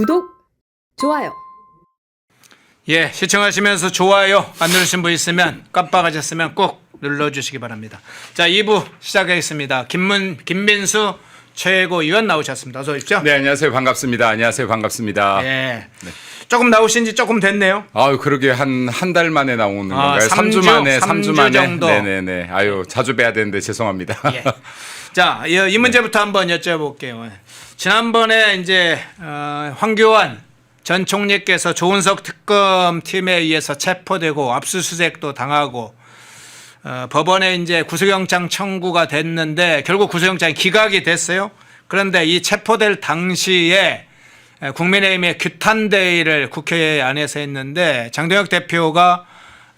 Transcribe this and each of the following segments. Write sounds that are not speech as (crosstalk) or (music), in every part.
구독, 좋아요. 예, 시청하시면서 좋아요 안 누르신 분 있으면 깜빡하셨으면 꼭 눌러주시기 바랍니다. 자, 2부 시작하겠습니다. 김문, 김민수 최고위원 나오셨습니다. 어서 오십시오. 네, 안녕하세요. 반갑습니다. 안녕하세요. 반갑습니다. 예. 조금 나오신 지 조금 됐네요. 아유, 그러게 한 한 달 만에 나오는 아, 건가요? 삼 3주 주, 만에, 삼 3주 주 만에. 정도. 네, 네, 네. 아유, 자주 뵈야 되는데 죄송합니다. 예. 자, 이, 이 문제부터 한번 여쭤볼게요. 지난번에 이제 어, 황교안 전 총리께서 조은석 특검 팀에 의해서 체포되고 압수수색도 당하고 어, 법원에 이제 구속영장 청구가 됐는데 결국 구속영장이 기각이 됐어요. 그런데 이 체포될 당시에 에, 국민의힘의 규탄대회를 국회 안에서 했는데 장동혁 대표가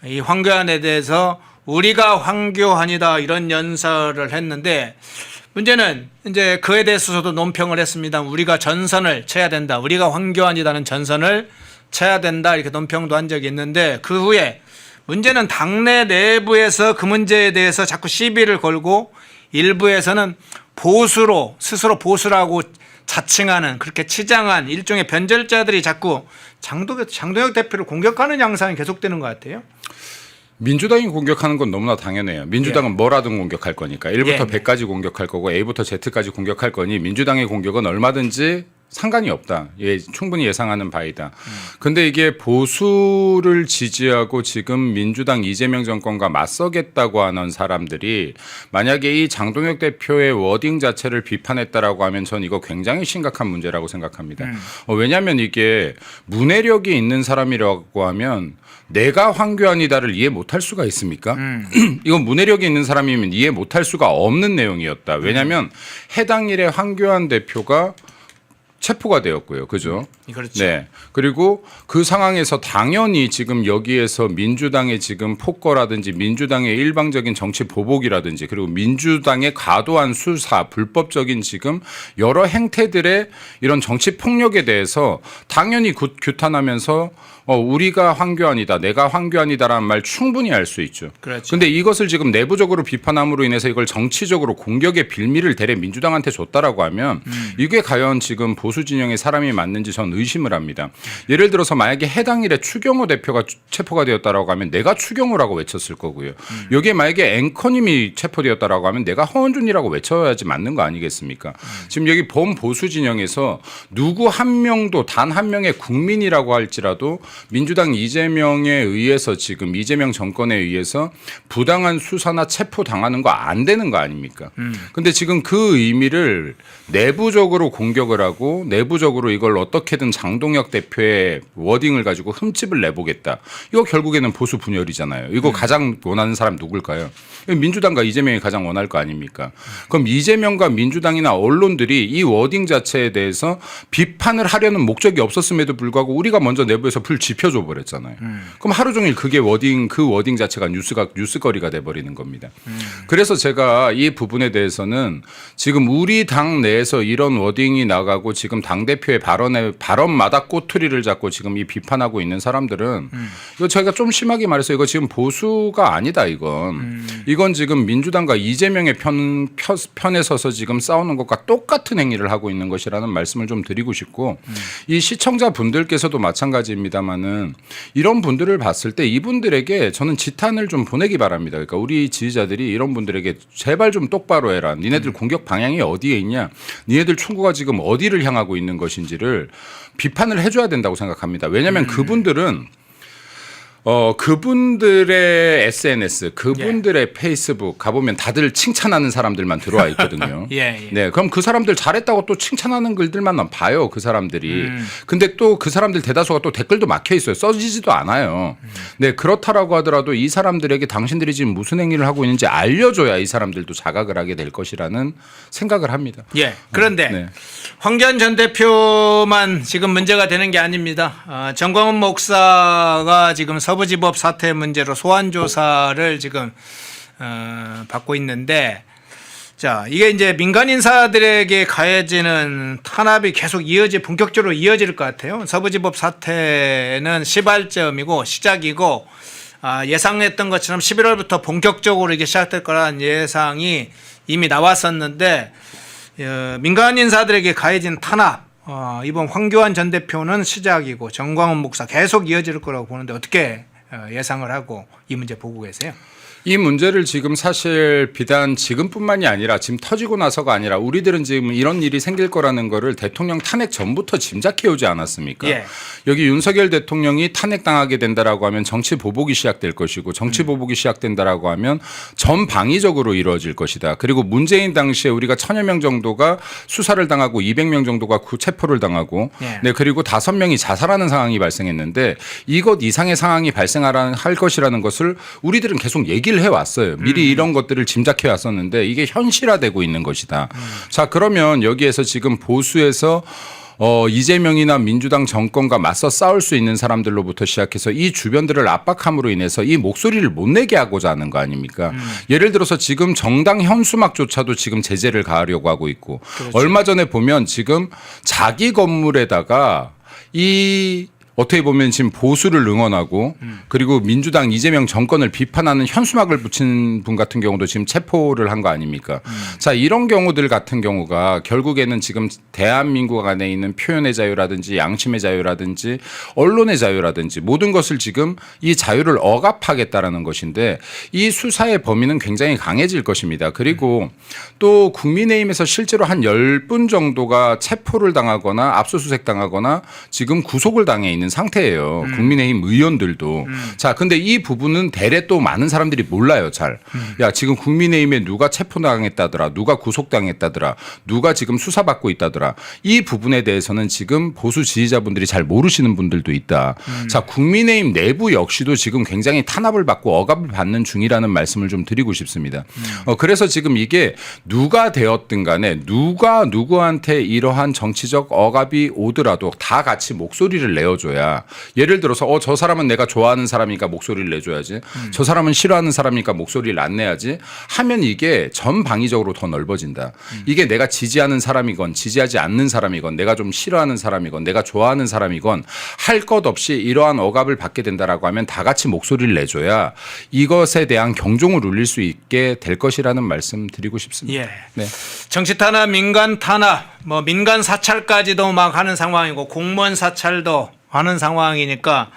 이 황교안에 대해서 우리가 황교안이다 이런 연설을 했는데 문제는 이제 그에 대해서도 논평을 했습니다. 우리가 전선을 쳐야 된다. 우리가 황교안이다는 전선을 쳐야 된다. 이렇게 논평도 한 적이 있는데 그 후에 문제는 당내 내부에서 그 문제에 대해서 자꾸 시비를 걸고 일부에서는 보수로 스스로 보수라고 자칭하는 그렇게 치장한 일종의 변절자들이 자꾸 장동혁 대표를 공격하는 양상이 계속되는 것 같아요. 민주당이 공격하는 건 너무나 당연해요. 민주당은 뭐라든 공격할 거니까. 1부터 예. 100까지 공격할 거고 A부터 Z까지 공격할 거니 민주당의 공격은 얼마든지 상관이 없다. 예, 충분히 예상하는 바이다. 근데 이게 보수를 지지하고 지금 민주당 이재명 정권과 맞서겠다고 하는 사람들이 만약에 이 장동혁 대표의 워딩 자체를 비판했다라고 하면 전 이거 굉장히 심각한 문제라고 생각합니다. 어, 왜냐하면 이게 문해력이 있는 사람이라고 하면 내가 황교안이다를 이해 못할 수가 있습니까? (clears throat) 이건 문해력이 있는 사람이면 이해 못할 수가 없는 내용이었다. 왜냐하면 해당 일에 황교안 대표가 체포가 되었고요. 그죠? 그렇죠. 네. 그리고 그 상황에서 당연히 지금 여기에서 민주당의 지금 폭거라든지 민주당의 일방적인 정치 보복이라든지 그리고 민주당의 과도한 수사, 불법적인 지금 여러 행태들의 이런 정치 폭력에 대해서 당연히 굿- 규탄하면서 어, 우리가 황교안이다, 내가 황교안이다라는 말 충분히 할수 있죠. 그렇죠. 근데 이것을 지금 내부적으로 비판함으로 인해서 이걸 정치적으로 공격의 빌미를 대래 민주당한테 줬다라고 하면 이게 과연 지금 보수 진영의 사람이 맞는지 전 의심을 합니다. 예를 들어서 만약에 해당 일에 추경호 대표가 추- 체포가 되었다라고 하면 내가 추경호라고 외쳤을 거고요. 여기에 만약에 앵커님이 체포되었다라고 하면 내가 허원준이라고 외쳐야지 맞는 거 아니겠습니까? 지금 여기 범 보수 진영에서 누구 한 명도 단 한 명의 국민이라고 할지라도 민주당 이재명에 의해서 지금 이재명 정권에 의해서 부당한 수사나 체포 당하는 거 안 되는 거 아닙니까? 근데 지금 그 의미를 내부적으로 공격을 하고 내부적으로 이걸 어떻게든 장동혁 대표의 워딩을 가지고 흠집을 내보겠다. 이거 결국에는 보수 분열이잖아요. 이거 가장 원하는 사람 누굴까요? 민주당과 이재명이 가장 원할 거 아닙니까? 그럼 이재명과 민주당이나 언론들이 이 워딩 자체에 대해서 비판을 하려는 목적이 없었음에도 불구하고 우리가 먼저 내부에서 불 지펴줘 버렸잖아요. 그럼 하루 종일 그게 워딩 그 워딩 자체가 뉴스가 뉴스거리가 돼 버리는 겁니다. 그래서 제가 이 부분에 대해서는 지금 우리 당 내에서 이런 워딩이 나가고 지금 당 대표의 발언에 발 언마다 꼬투리를 잡고 지금 이 비판하고 있는 사람들은 이거 저희가 좀 심하게 말해서 이거 지금 보수가 아니다 이건 이건 지금 민주당과 이재명의 편 편- 편 에 서서 지금 싸우는 것과 똑같은 행위를 하고 있는 것이라는 말씀을 좀 드리고 싶고 이 시청자 분들께서도 마찬가지입니다만은 이런 분들을 봤을 때 이분들에게 저는 지탄을 좀 보내기 바랍니다. 그러니까 우리 지지자들이 이런 분들에게 제발 좀 똑바로 해라. 니네들 공격 방향이 어디에 있냐? 니네들 충고가 지금 어디를 향하고 있는 것인지를 비판을 해줘야 된다고 생각합니다. 왜냐하면 그분들은 어 그분들의 SNS, 그분들의 페이스북 가보면 다들 칭찬하는 사람들만 들어와 있거든요. (laughs) 예, 예. 네, 그럼 그 사람들 잘했다고 또 칭찬하는 글들만 봐요. 그 사람들이. 음. 근데 또 그 사람들 대다수가 또 댓글도 막혀 있어요. 써지지도 않아요. 네, 그렇다라고 하더라도 이 사람들에게 당신들이 지금 무슨 행위를 하고 있는지 알려줘야 이 사람들도 자각을 하게 될 것이라는 생각을 합니다. 예. 그런데 네. 황교안 전 대표만 지금 문제가 되는 게 아닙니다. 어, 정광훈 목사가 지금 서 부지법 사태 문제로 소환 조사를 지금 어, 받고 있는데 자 이게 이제 민간 인사들에게 가해지는 탄압이 계속 이어지 본격적으로 이어질 것 같아요. 서부지법 사태는 시발점이고 시작이고 아, 예상했던 것처럼 11월부터 본격적으로 이게 시작될 거라는 예상이 이미 나왔었는데 어, 민간 인사들에게 가해진 탄압 어, 이번 황교안 전 대표는 시작이고 정광훈 목사 계속 이어질 거라고 보는데 어떻게 어, 예상을 하고 이 문제 보고 계세요? 이 문제를 지금 사실 비단 지금뿐만이 아니라 지금 터지고 나서가 아니라 우리들은 지금 이런 일이 생길 거라는 거를 대통령 탄핵 전부터 짐작해 오지 않았습니까? 예. 여기 윤석열 대통령이 탄핵당하게 된다라고 하면 정치 보복이 시작될 것이고 정치 보복이 시작된다라고 하면 전방위적으로 이루어질 것이다. 그리고 문재인 당시에 우리가 천여 명 정도가 수사를 당하고 200명 정도가 구 체포를 당하고 예. 네 그리고 다섯 명이 자살하는 상황이 발생했는데 이것 이상의 상황이 발생할 할 것이라는 것을 우리들은 계속 얘기를 해 왔어요. 미리 이런 것들을 짐작해 왔었는데 이게 현실화되고 있는 것이다. 자 그러면 여기에서 지금 보수에서 어, 이재명이나 민주당 정권과 맞서 싸울 수 있는 사람들로부터 시작해서 이 주변들을 압박함으로 인해서 이 목소리를 못 내게 하고자 하는 거 아닙니까? 예를 들어서 지금 정당 현수막조차도 지금 제재를 가하려고 하고 있고 얼마 전에 보면 지금 자기 건물에다가 이 어떻게 보면 지금 보수를 응원하고 그리고 민주당 이재명 정권을 비판하는 현수막을 붙인 분 같은 경우도 지금 체포를 한 거 아닙니까? 자, 이런 경우들 같은 경우가 결국에는 지금 대한민국 안에 있는 표현의 자유라든지 양심의 자유라든지 언론의 자유라든지 모든 것을 지금 이 자유를 억압하겠다라는 것인데 이 수사의 범위는 굉장히 강해질 것입니다. 그리고 또 국민의힘에서 실제로 한 10분 정도가 체포를 당하거나 압수수색 당하거나 지금 구속을 당해 있는 상태예요. 국민의힘 의원들도. 자, 근데 이 부분은 대래 또 많은 사람들이 몰라요, 잘. 야, 지금 국민의힘에 누가 체포당했다더라, 누가 구속당했다더라, 누가 지금 수사받고 있다더라. 이 부분에 대해서는 지금 보수 지지자분들이 잘 모르시는 분들도 있다. 자, 국민의힘 내부 역시도 지금 굉장히 탄압을 받고 억압을 받는 중이라는 말씀을 좀 드리고 싶습니다. 어, 그래서 지금 이게 누가 되었든 간에 누가 누구한테 이러한 정치적 억압이 오더라도 다 같이 목소리를 내어줘야 예를 들어서 어, 저 사람은 내가 좋아하는 사람이니까 목소리를 내줘야지 저 사람은 싫어하는 사람이니까 목소리를 안 내야지 하면 이게 전방위적으로 더 넓어진다. 이게 내가 지지하는 사람이건 지지하지 않는 사람이건 내가 좀 싫어하는 사람이건 내가 좋아하는 사람이건 할 것 없이 이러한 억압을 받게 된다라고 하면 다 같이 목소리를 내줘야 이것에 대한 경종을 울릴 수 있게 될 것이라는 말씀 드리고 싶습니다. 예. 네. 정치 탄압, 민간 탄압, 뭐 민간 사찰까지도 막 하는 상황이고 공무원 사찰도 하는 상황이니까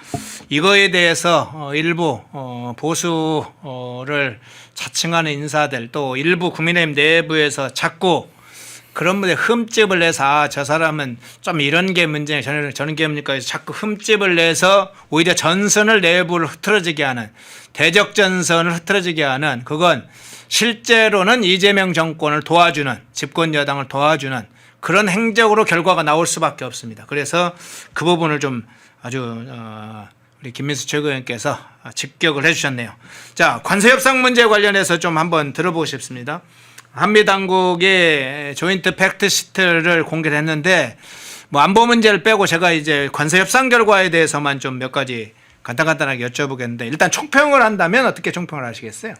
이거에 대해서 어, 일부 어, 보수를 자칭하는 인사들 또 일부 국민의힘 내부에서 자꾸 그런 분에 흠집을 내서 아, 저 사람은 좀 이런 게 문제, 저는 저런 게 뭡니까? 자꾸 흠집을 내서 오히려 전선을 내부를 흐트러지게 하는 대적 전선을 흐트러지게 하는 그건 실제로는 이재명 정권을 도와주는 집권 여당을 도와주는 그런 행적으로 결과가 나올 수밖에 없습니다. 그래서 그 부분을 좀 아주 어, 우리 김민수 최고위원께서 직격을 해주셨네요. 자 관세 협상 문제 관련해서 좀 한번 들어보고 싶습니다. 한미 당국이 조인트 팩트 시트를 공개를 했는데 뭐 안보 문제를 빼고 제가 이제 관세 협상 결과에 대해서만 좀 몇 가지 간단간단하게 여쭤보겠는데 일단 총평을 한다면 어떻게 총평을 하시겠어요?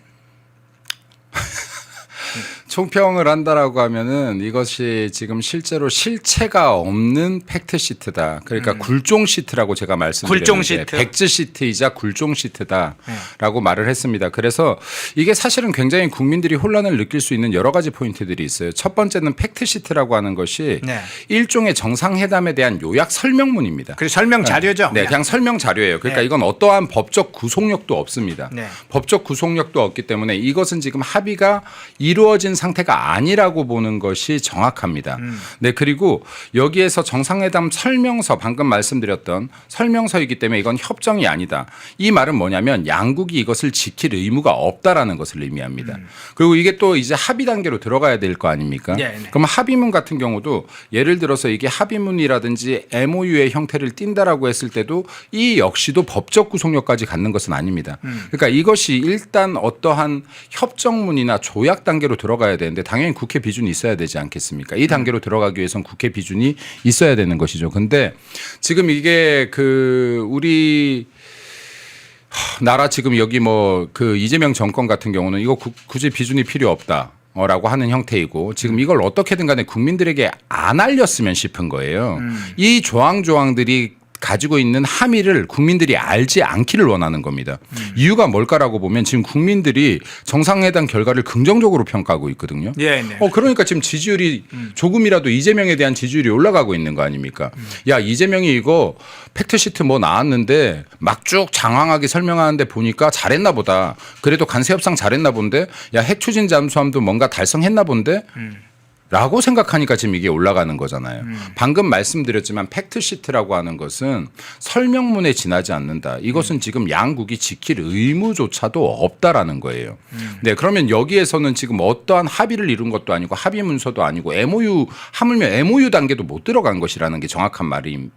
총평을 한다라고 하면은 이것이 지금 실제로 실체가 없는 팩트 시트다. 그러니까 굴종 시트라고 제가 말씀드렸는데 굴종 시트. 백지 시트이자 굴종 시트다라고 네. 말을 했습니다. 그래서 이게 사실은 굉장히 국민들이 혼란을 느낄 수 있는 여러 가지 포인트들이 있어요. 첫 번째는 팩트 시트라고 하는 것이 네. 일종의 정상회담에 대한 요약 설명문입니다. 그 설명 자료죠. 네, 그냥 설명 자료예요. 그러니까 네. 이건 어떠한 법적 구속력도 없습니다. 네. 법적 구속력도 없기 때문에 이것은 지금 합의가 이루어진 상 태가 아니라고 보는 것이 정확합니다. 음. 네, 그리고 여기에서 정상회담 설명서 방금 말씀드렸던 설명서이기 때문에 이건 협정이 아니다. 이 말은 뭐냐면 양국이 이것을 지킬 의무가 없다라는 것을 의미합니다. 그리고 이게 또 이제 합의 단계로 들어가야 될 거 아닙니까? 음. 네, 네. 그럼 합의문 같은 경우도 예를 들어서 이게 합의문이라든지 MOU의 형태를 띈다라고 했을 때도 이 역시도 법적 구속력까지 갖는 것은 아닙니다. 그러니까 이것이 일단 어떠한 협정문이나 조약 단계로 들어가야 되는데 당연히 국회 비준이 있어야 되지 않겠습니까? 이 단계로 들어가기 위해선 국회 비준이 있어야 되는 것이죠. 근데 지금 이게 그 우리 나라 지금 여기 뭐 그 이재명 정권 같은 경우는 이거 구- 굳이 비준이 필요 없다. 라고 하는 형태이고 지금 이걸 어떻게든 간에 국민들에게 안 알렸으면 싶은 거예요. 이 조항 조항들이 가지고 있는 함의를 국민들이 알지 않기를 원하는 겁니다. 이유가 뭘까라고 보면 지금 국민들이 정상회담 결과를 긍정적으로 평가하고 있거든요. 예, 네. 어 그러니까 지금 지지율이 조금이라도 이재명에 대한 지지율이 올라가고 있는 거 아닙니까? 야 이재명이 이거 팩트 시트 뭐 나왔는데 막 쭉 장황하게 설명하는데 보니까 잘했나 보다. 그래도 간세 협상 잘했나 본데 야 핵 추진 잠수함도 뭔가 달성했나 본데. 라고 생각하니까 지금 이게 올라가는 거잖아요. 방금 말씀드렸지만 팩트 시트라고 하는 것은 설명문에 지나지 않는다. 이것은 지금 양국이 지킬 의무조차도 없다라는 거예요. 네, 그러면 여기에서는 지금 어떠한 합의를 이룬 것도 아니고 합의 문서도 아니고 MOU 하물며 MOU 단계도 못 들어간 것이라는 게 정확한 말이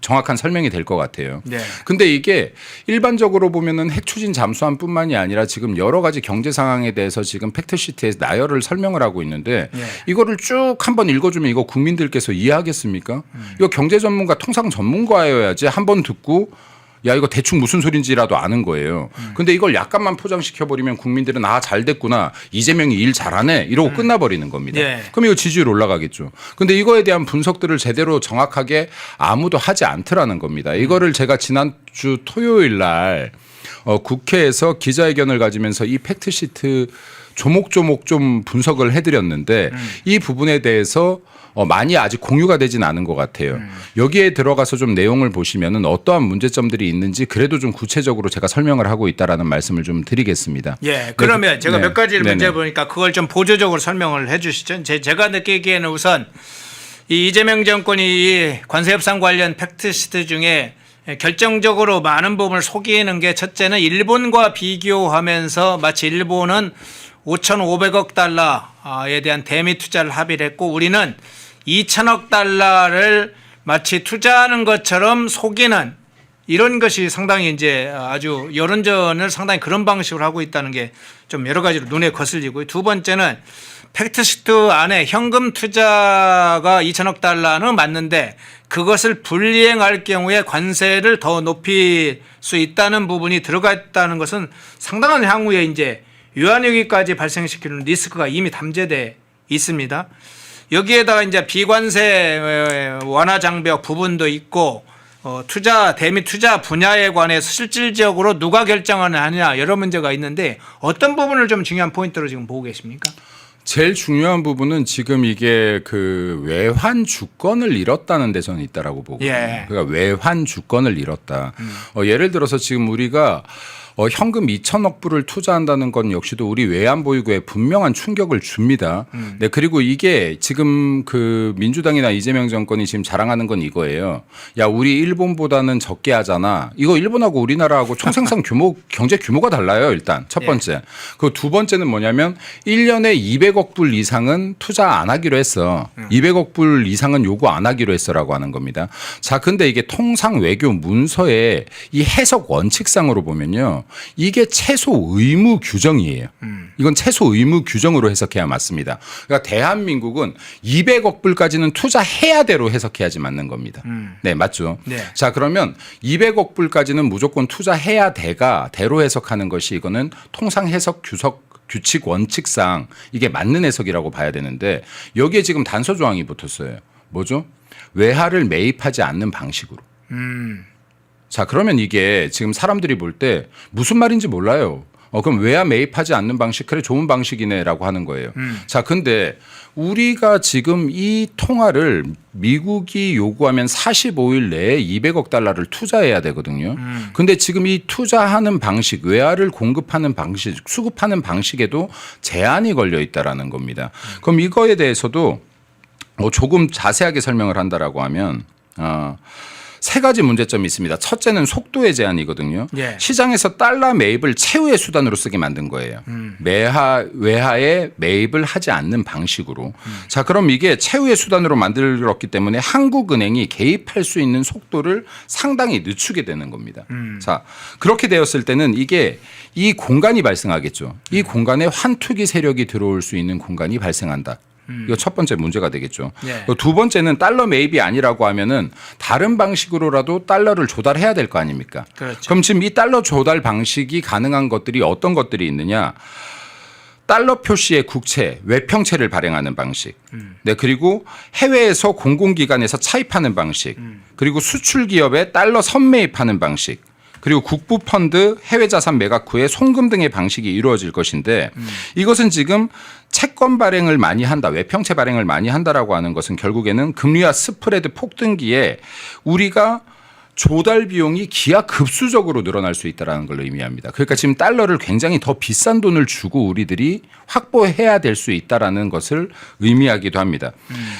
정확한 설명이 될 것 같아요. 네. 근데 이게 일반적으로 보면은 핵 추진 잠수함뿐만이 아니라 지금 여러 가지 경제 상황에 대해서 지금 팩트 시트에 나열을 설명을 하고 있는데 네. 이거를 쭉 한번 읽어주면 이거 국민들께서 이해하겠습니까? 이거 경제 전문가, 통상 전문가여야지 한 번 듣고 야 이거 대충 무슨 소린지라도 아는 거예요. 근데 이걸 약간만 포장시켜 버리면 국민들은 아 잘 됐구나 이재명이 일 잘하네 이러고 끝나버리는 겁니다. 예. 그럼 이거 지지율 올라가겠죠. 근데 이거에 대한 분석들을 제대로 정확하게 아무도 하지 않더라는 겁니다. 이거를 제가 지난주 토요일 날 어, 국회에서 기자회견을 가지면서 이 팩트시트 조목조목 좀 분석을 해드렸는데 이 부분에 대해서 어, 많이 아직 공유가 되진 않은 것 같아요. 여기에 들어가서 좀 내용을 보시면은 어떠한 문제점들이 있는지 그래도 좀 구체적으로 제가 설명을 하고 있다라는 말씀을 좀 드리겠습니다. 예, 그러면 네, 제가 네. 몇 가지를 네네. 문제 보니까 그걸 좀 보조적으로 설명을 해 주시죠. 제, 제가 느끼기에는 우선 이 이재명 정권이 이 관세 협상 관련 팩트 시트 중에 결정적으로 많은 부분을 속이는 게 첫째는 일본과 비교하면서 마치 일본은 5,500억 달러에 대한 대미 투자를 합의를 했고 우리는 2천억 달러를 마치 투자하는 것처럼 속이는 이런 것이 상당히 이제 아주 여론전을 상당히 그런 방식으로 하고 있다는 게 좀 여러 가지로 눈에 거슬리고요. 두 번째는 팩트시트 안에 현금 투자가 2천억 달러는 맞는데 그것을 불이행할 경우에 관세를 더 높일 수 있다는 부분이 들어가 있다는 것은 상당한 향후에 이제 유한위기까지 발생시키는 리스크가 이미 담재돼 있습니다. 여기에다가 이제 비관세 완화 장벽 부분도 있고 어, 투자 대미 투자 분야에 관해서 실질적으로 누가 결정을 하느냐 여러 문제가 있는데 어떤 부분을 좀 중요한 포인트로 지금 보고 계십니까? 제일 중요한 부분은 지금 이게 그 외환 주권을 잃었다는 데 저는 있다라고 보거든요. 예. 그러니까 외환 주권을 잃었다. 어, 예를 들어서 지금 우리가 어, 현금 2천억 불을 투자한다는 건 역시도 우리 외환 보유고에 분명한 충격을 줍니다. 네, 그리고 이게 지금 그 민주당이나 이재명 정권이 지금 자랑하는 건 이거예요. 야, 우리 일본보다는 적게 하잖아. 이거 일본하고 우리나라하고 총생산 (laughs) 규모, 경제 규모가 달라요, 일단. 첫 번째. 그두 번째는 뭐냐면 1년에 200억 불 이상은 투자 안 하기로 했어. 200억 불 이상은 요구 안 하기로 했어라고 하는 겁니다. 자, 근데 이게 통상 외교 문서에 이 해석 원칙상으로 보면요. 이게 최소 의무 규정이에요. 이건 최소 의무 규정으로 해석해야 맞습니다. 그러니까 대한민국은 200억 불까지는 투자해야 대로 해석해야지 맞는 겁니다. 네, 맞죠? 네. 자, 그러면 200억 불까지는 무조건 투자해야 돼가 대로 해석하는 것이 이거는 통상 해석 규석 규칙 원칙상 이게 맞는 해석이라고 봐야 되는데 여기에 지금 단서 조항이 붙었어요. 뭐죠? 외화를 매입하지 않는 방식으로. 자, 그러면 이게 지금 사람들이 볼 때 무슨 말인지 몰라요. 어, 그럼 외화 매입하지 않는 방식, 그래, 좋은 방식이네라고 하는 거예요. 자, 근데 우리가 지금 이 통화를 미국이 요구하면 45일 내에 200억 달러를 투자해야 되거든요. 근데 지금 이 투자하는 방식, 외화를 공급하는 방식, 수급하는 방식에도 제한이 걸려 있다라는 겁니다. 그럼 이거에 대해서도 뭐 조금 자세하게 설명을 한다라고 하면, 어, 세 가지 문제점이 있습니다. 첫째는 속도의 제한이거든요. 예. 시장에서 달러 매입을 최후의 수단으로 쓰게 만든 거예요. 매하 외화에 매입을 하지 않는 방식으로. 자, 그럼 이게 최후의 수단으로 만들었기 때문에 한국은행이 개입할 수 있는 속도를 상당히 늦추게 되는 겁니다. 자, 그렇게 되었을 때는 이게 이 공간이 발생하겠죠. 이 공간에 환투기 세력이 들어올 수 있는 공간이 발생한다. 이거 첫 번째 문제가 되겠죠. 네. 그두 번째는 달러 매입이 아니라고 하면은 다른 방식으로라도 달러를 조달해야 될 거 아닙니까? 그렇죠. 그럼 지금 이 달러 조달 방식이 가능한 것들이 어떤 것들이 있느냐? 달러 표시의 국채, 외평채를 발행하는 방식. 네, 그리고 해외에서 공공기관에서 차입하는 방식. 그 그리고 수출 기업에 달러 선매입하는 방식, 그리고 국부 펀드 해외 자산 매각 후에 송금 등의 방식이 이루어질 것인데 이것은 지금 채권 발행을 많이 한다, 외평채 발행을 많이 한다라고 하는 것은 결국에는 금리와 스프레드 폭등기에 우리가 조달 비용이 기하급수적으로 늘어날 수 있다라는 걸 의미합니다. 그러니까 지금 달러를 굉장히 더 비싼 돈을 주고 우리들이 확보해야 될 수 있다라는 것을 의미하기도 합니다.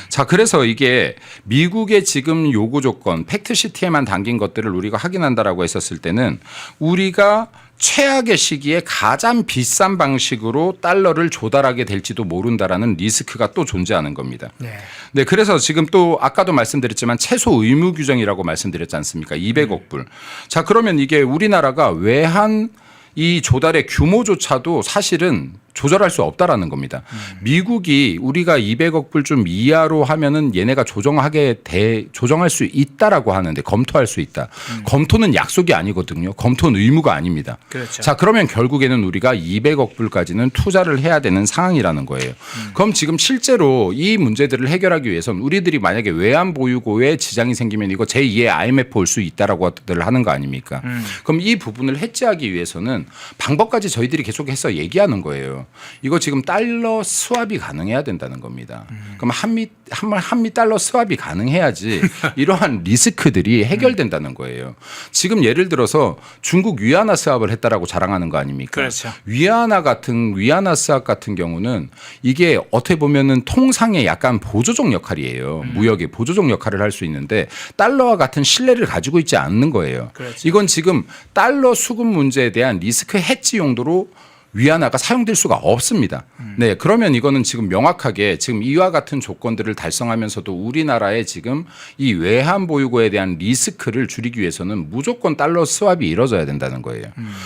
자, 그래서 이게 미국의 지금 요구 조건 팩트 시티에만 담긴 것들을 우리가 확인한다라고 했었을 때는 우리가 최악의 시기에 가장 비싼 방식으로 달러를 조달하게 될지도 모른다라는 리스크가 또 존재하는 겁니다. 네. 네, 그래서 지금 또 아까도 말씀드렸지만 최소 의무 규정이라고 말씀드렸지 않습니까? 200억 불. 자, 그러면 이게 우리나라가 외환 이 조달의 규모조차도 사실은 조절할 수 없다라는 겁니다. 미국이 우리가 200억 불 좀 이하로 하면은 얘네가 조정하게 돼 조정할 수 있다라고 하는데 검토할 수 있다. 검토는 약속이 아니거든요. 검토는 의무가 아닙니다. 그렇죠. 자, 그러면 결국에는 우리가 200억 불까지는 투자를 해야 되는 상황이라는 거예요. 그럼 지금 실제로 이 문제들을 해결하기 위해서는 우리들이 만약에 외환 보유고에 지장이 생기면 이거 제2의 IMF 올 수 있다라고들 하는 거 아닙니까? 그럼 이 부분을 해지하기 위해서는 방법까지 저희들이 계속해서 얘기하는 거예요. 이거 지금 달러 스왑이 가능해야 된다는 겁니다. 그럼 한미 한말 한미 달러 스왑이 가능해야지 (laughs) 이러한 리스크들이 해결된다는 거예요. 지금 예를 들어서 중국 위안화 스왑을 했다라고 자랑하는 거 아닙니까? 그렇죠. 위안화 같은 위안화 스왑 같은 경우는 이게 어떻게 보면은 통상의 약간 보조적 역할이에요. 무역의 보조적 역할을 할 수 있는데 달러와 같은 신뢰를 가지고 있지 않는 거예요. 그렇죠. 이건 지금 달러 수급 문제에 대한 리스크 해지 용도로 위안화가 사용될 수가 없습니다. 네, 그러면 이거는 지금 명확하게 지금 이와 같은 조건들을 달성하면서도 우리나라의 지금 이 외환 보유고에 대한 리스크를 줄이기 위해서는 무조건 달러 스왑이 이루어져야 된다는 거예요.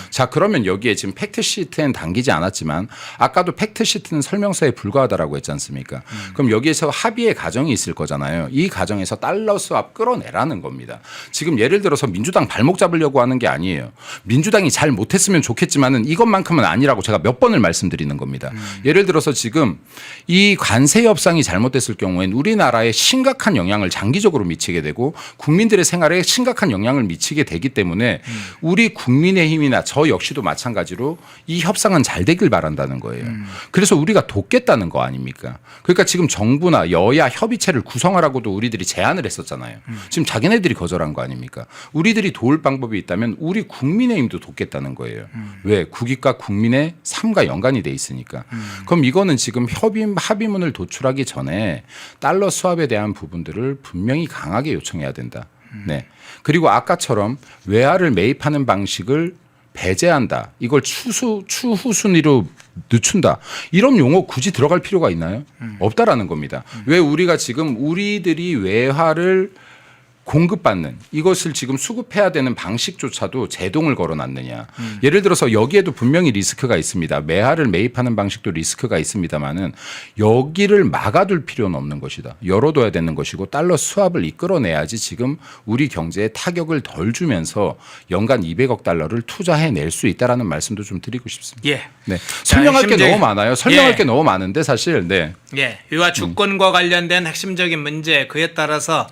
자, 그러면 여기에 지금 팩트 시트엔 담기지 않았지만 아까도 팩트 시트는 설명서에 불과하다라고 했지 않습니까? 그럼 여기에서 합의의 과정이 있을 거잖아요. 이 과정에서 달러 스왑 끌어내라는 겁니다. 지금 예를 들어서 민주당 발목 잡으려고 하는 게 아니에요. 민주당이 잘 못했으면 좋겠지만은 이것만큼은 아니라고 제가 몇 번을 말씀드리는 겁니다. 예를 들어서 지금 이 관세 협상이 잘못됐을 경우엔 우리나라에 심각한 영향을 장기적으로 미치게 되고 국민들의 생활에 심각한 영향을 미치게 되기 때문에 우리 국민의힘이나 저 역시도 마찬가지로 이 협상은 잘 되길 바란다는 거예요. 그래서 우리가 돕겠다는 거 아닙니까? 그러니까 지금 정부나 여야 협의체를 구성하라고도 우리들이 제안을 했었잖아요. 지금 자기네들이 거절한 거 아닙니까? 우리들이 도울 방법이 있다면 우리 국민의힘도 돕겠다는 거예요. 왜? 국익과 국민의 삶과 연관이 돼 있으니까. 그럼 이거는 지금 협의 합의문을 도출하기 전에 달러 수합에 대한 부분들을 분명히 강하게 요청해야 된다. 네. 그리고 아까처럼 외화를 매입하는 방식을 배제한다. 이걸 추수 추후 순위로 늦춘다. 이런 용어 굳이 들어갈 필요가 있나요? 없다라는 겁니다. 왜 우리가 지금 우리들이 외화를 공급받는 이것을 지금 수급해야 되는 방식조차도 제동을 걸어놨느냐. 예를 들어서 여기에도 분명히 리스크가 있습니다. 매화를 매입하는 방식도 리스크가 있습니다만은 여기를 막아둘 필요는 없는 것이다. 열어둬야 되는 것이고 달러 수합을 이끌어내야지 지금 우리 경제에 타격을 덜 주면서 연간 200억 달러를 투자해낼 수 있다라는 말씀도 좀 드리고 싶습니다. 예. 네. 설명할 게 너무 많아요. 설명할 예. 게 너무 많은데 사실 네. 예, 위화 주권과 관련된 핵심적인 문제 그에 따라서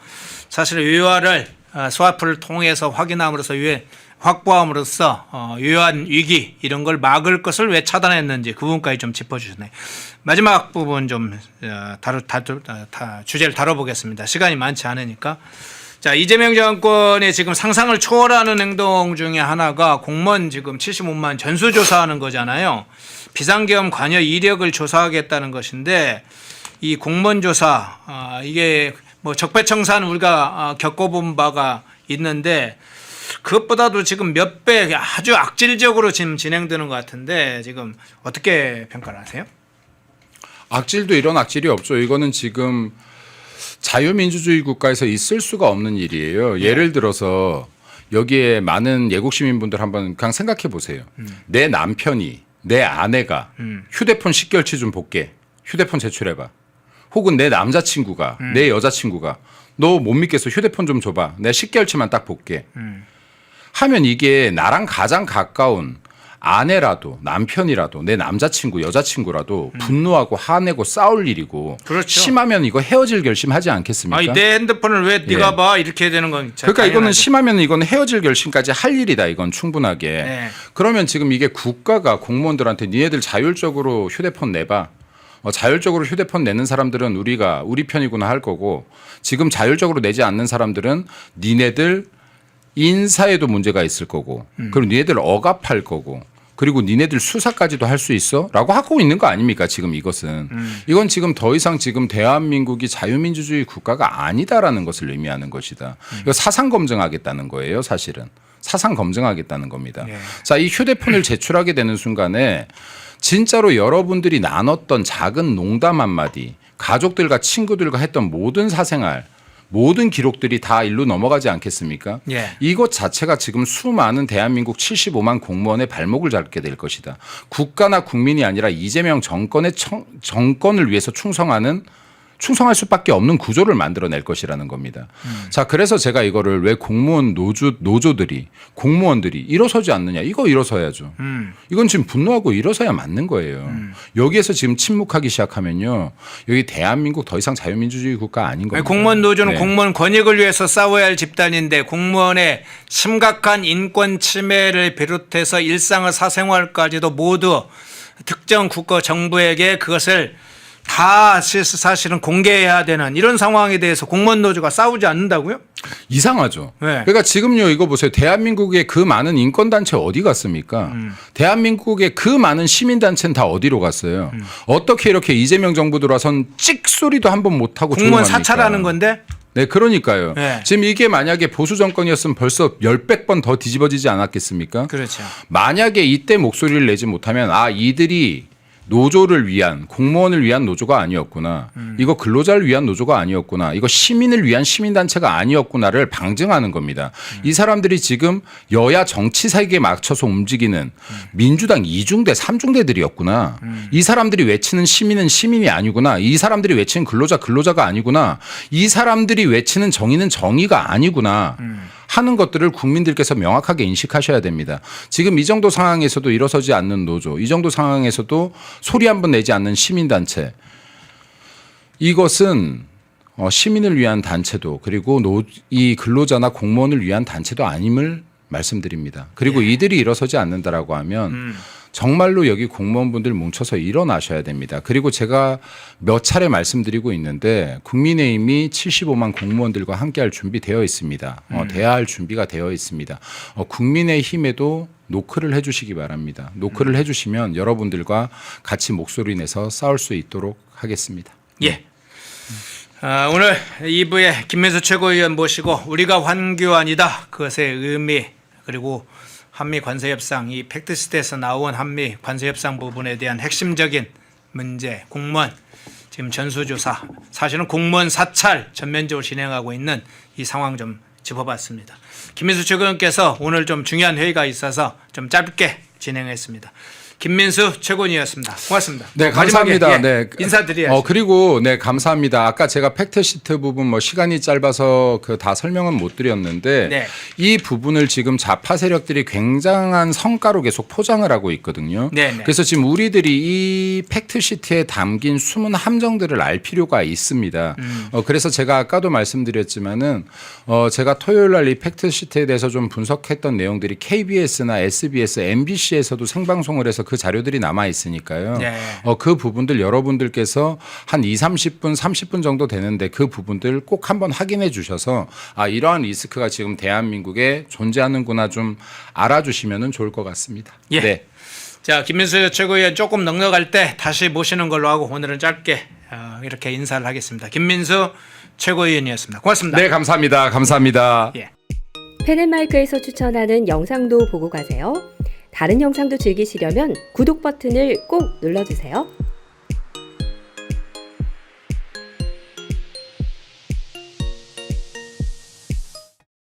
사실 위화를 어, 스와프를 통해서 확인함으로써 위 확보함으로써 어, 위안 위기 이런 걸 막을 것을 왜 차단했는지 그 부분까지 좀 짚어주셨네요. 마지막 부분 좀 어, 다루, 다루, 다, 다, 주제를 다뤄보겠습니다. 시간이 많지 않으니까. 자 이재명 정권의 지금 상상을 초월하는 행동 중에 하나가 공무원 지금 75만 전수조사하는 거잖아요. 비상계엄 관여 이력을 조사하겠다는 것인데 이 공무원 조사 아, 이게 뭐 적폐청산 우리가 아, 겪어본 바가 있는데 그것보다도 지금 몇 배 아주 악질적으로 지금 진행되는 것 같은데 지금 어떻게 평가를 하세요? 악질도 이런 악질이 없죠. 이거는 지금 자유민주주의 국가에서 있을 수가 없는 일이에요. 예를 들어서 여기에 많은 예국 시민분들 한번 그냥 생각해 보세요. 내 남편이 내 아내가 휴대폰 식결치 좀 볼게. 휴대폰 제출해봐. 혹은 내 남자친구가 내 여자친구가 너 못 믿겠어 휴대폰 좀 줘봐. 내 식결치만 딱 볼게. 하면 이게 나랑 가장 가까운 아내라도 남편이라도 내 남자친구 여자친구라도 분노하고 화내고 싸울 일이고 음. 그렇죠. 심하면 이거 헤어질 결심하지 않겠습니까? 아니 내 핸드폰을 왜 네가 예. 봐 이렇게 되는 건 자- 그러니까 이거는 당연하죠. 심하면 이건 헤어질 결심까지 할 일이다. 이건 충분하게. 네. 그러면 지금 이게 국가가 공무원들한테 니네들 자율적으로 휴대폰 내봐. 어, 자율적으로 휴대폰 내는 사람들은 우리가 우리 편이구나 할 거고 지금 자율적으로 내지 않는 사람들은 니네들 인사에도 문제가 있을 거고 음. 그리고 니네들 억압할 거고 그리고 니네들 수사까지도 할 수 있어? 라고 하고 있는 거 아닙니까? 지금 이것은. 음. 이건 지금 더 이상 지금 대한민국이 자유민주주의 국가가 아니다라는 것을 의미하는 것이다. 음. 이거 사상 검증하겠다는 거예요, 사실은. 사상 검증하겠다는 겁니다. 예. 자, 이 휴대폰을 제출하게 되는 순간에 진짜로 여러분들이 나눴던 작은 농담 한마디, 가족들과 친구들과 했던 모든 사생활, 모든 기록들이 다 일로 넘어가지 않겠습니까? 예. 이것 자체가 지금 수많은 대한민국 75만 공무원의 발목을 잡게 될 것이다. 국가나 국민이 아니라 이재명 정권의 청- 정권을 위해서 충성하는 충성할 수밖에 없는 구조를 만들어낼 것이라는 겁니다. 자, 그래서 제가 이거를 왜 공무원 노조 노조들이 공무원들이 일어서지 않느냐? 이거 일어서야죠. 음. 이건 지금 분노하고 일어서야 맞는 거예요. 여기에서 지금 침묵하기 시작하면요, 여기 대한민국 더 이상 자유민주주의 국가 아닌 겁니다. 아니, 공무원 노조는 네. 공무원 권익을 위해서 싸워야 할 집단인데 공무원의 심각한 인권 침해를 비롯해서 일상의 사생활까지도 모두 특정 국가 정부에게 그것을 다 사실은 공개해야 되는 이런 상황에 대해서 공무원 노조가 싸우지 않는다고요? 이상하죠. 네. 그러니까 지금요 이거 보세요. 대한민국의 그 많은 인권 단체 어디 갔습니까? 음. 대한민국의 그 많은 시민 단체는 다 어디로 갔어요? 음. 어떻게 이렇게 이재명 정부 들어선 찍 소리도 한 번 못 하고 공무원 조용합니까? 사찰하는 건데 네, 그러니까요. 네. 지금 이게 만약에 보수 정권이었으면 벌써 열백 번 더 뒤집어지지 않았겠습니까? 그렇죠. 만약에 이때 목소리를 내지 못하면 아 이들이 노조를 위한 공무원을 위한 노조가 아니었구나. 이거 근로자를 위한 노조가 아니었구나. 이거 시민을 위한 시민단체가 아니었구나를 방증하는 겁니다. 이 사람들이 지금 여야 정치 세계에 맞춰서 움직이는 민주당 이중대삼중대들이었구나이 사람들이 외치는 시민은 시민이 아니구나. 이 사람들이 외치는 근로자 근로자가 아니구나. 이 사람들이 외치는 정의는 정의가 아니구나. 하는 것들을 국민들께서 명확하게 인식하셔야 됩니다. 지금 이 정도 상황에서도 일어서지 않는 노조, 이 정도 상황에서도 소리 한 번 내지 않는 시민단체, 이것은 어, 시민을 위한 단체도 그리고 노, 이 근로자나 공무원을 위한 단체도 아님을 말씀드립니다. 그리고 이들이 일어서지 않는다라고 하면 정말로 여기 공무원분들 뭉쳐서 일어나셔야 됩니다. 그리고 제가 몇 차례 말씀드리고 있는데 국민의힘이 75만 공무원들과 함께할 준비되어 있습니다. 어, 돼야 할 준비가 되어 있습니다. 어, 국민의힘에도 노크를 해주시기 바랍니다. 노크를 해주시면 여러분들과 같이 목소리 내서 싸울 수 있도록 하겠습니다. 예. 아, 오늘 2부에 김민수 최고위원 모시고 우리가 환교안이다 그것의 의미 그리고 한미 관세 협상 이 팩트시트에서 나온 한미 관세 협상 부분에 대한 핵심적인 문제 공무원 지금 전수조사 사실은 공무원 사찰 전면적으로 진행하고 있는 이 상황 좀 짚어봤습니다. 김민수 최고위원께서 오늘 좀 중요한 회의가 있어서 좀 짧게 진행했습니다. 김민수 최고위원이었습니다. 고맙습니다. 네, 감사합니다. 예, 네. 인사드려야죠. 어, 그리고 네, 감사합니다. 아까 제가 팩트 시트 부분 뭐 시간이 짧아서 그 다 설명은 못 드렸는데 네. 이 부분을 지금 좌파 세력들이 굉장한 성과로 계속 포장을 하고 있거든요. 네, 네. 그래서 지금 우리들이 이 팩트 시트에 담긴 숨은 함정들을 알 필요가 있습니다. 음. 어, 그래서 제가 아까도 말씀드렸지만은 어, 제가 토요일 날 이 팩트 시트에 대해서 좀 분석했던 내용들이 KBS나 SBS, MBC에서도 생방송을 해서 그 자료들이 남아 있으니까요. 네. 어, 그 부분들 여러분들께서 한 2, 30분, 30분 정도 되는데 그 부분들 꼭 한번 확인해 주셔서 아, 이러한 리스크가 지금 대한민국에 존재하는구나 좀 알아주시면 좋을 것 같습니다. 예. 네. 자 김민수 최고위원 조금 넉넉할 때 다시 모시는 걸로 하고 오늘은 짧게 어, 이렇게 인사를 하겠습니다. 김민수 최고위원이었습니다. 고맙습니다. 네, 감사합니다. 감사합니다. 예. 펜앤마이크에서 추천하는 영상도 보고 가세요. 다른 영상도 즐기시려면 구독 버튼을 꼭 눌러주세요.